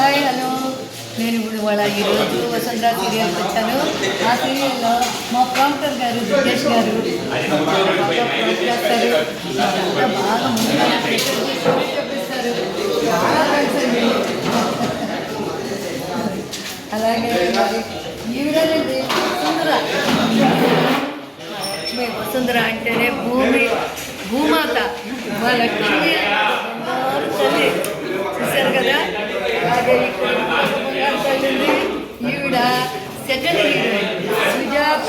Hi hello. నేను ఇప్పుడు వాళ్ళ ఈరోజు వసుంధర సీరియల్కి వచ్చాను ఆ సీరియల్లో మా ప్రాంప్టర్ గారు దుర్గేష్ గారు బాగా చేస్తారు బాగా ముందుగా చాలా అలాగే మరి ఈవిడేనండి వసుంధర వసుంధర అంటేనే భూమి భూమాత. వాళ్ళ తల్లి హీరోయిన్ సుజాత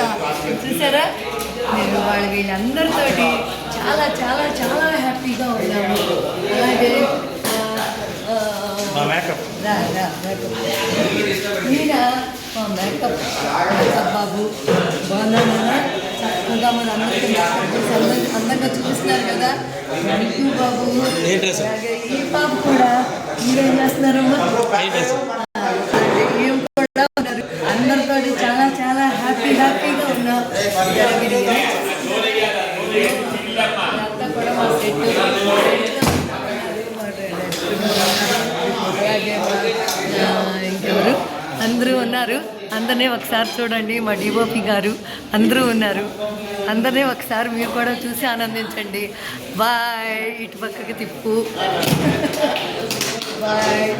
చూసారా? నేను వాళ్ళ వీళ్ళందరితోటి చాలా చాలా చాలా హ్యాపీగా ఉన్నాము. అలాగే మేకప్. రా రా మేకప్. ఈయన మా మేకప్. మేకప్ బాబు. బాగున్నాను చక్కగా మన అందరికీ మేకప్ చేసి అందరి అందంగా చూపిస్తున్నారు కదా. యూ బాబు? అలాగే ఈ పాప కూడా మీరేం చేస్తున్నారమ్మా ఏ డ్రెస్? అలాగే ఈమె కూడా ఉన్నారు అందరితో చాలా చాలా హ్యాపీ హ్యాపీగా ఉన్నాం జరిగింది ఇదంతా కూడా మా సెట్ అలాగే మా, ఆ, ఇంకెవరు అందరూ ఉన్నారు. అందరినీ ఒకసారి చూడండి మా డిఓపి గారు. అందరూ ఉన్నారు. అందరినీ ఒకసారి మీరు కూడా చూసి ఆనందించండి. బాయ్ ఇటు పక్కకి తిప్పు. బాయ్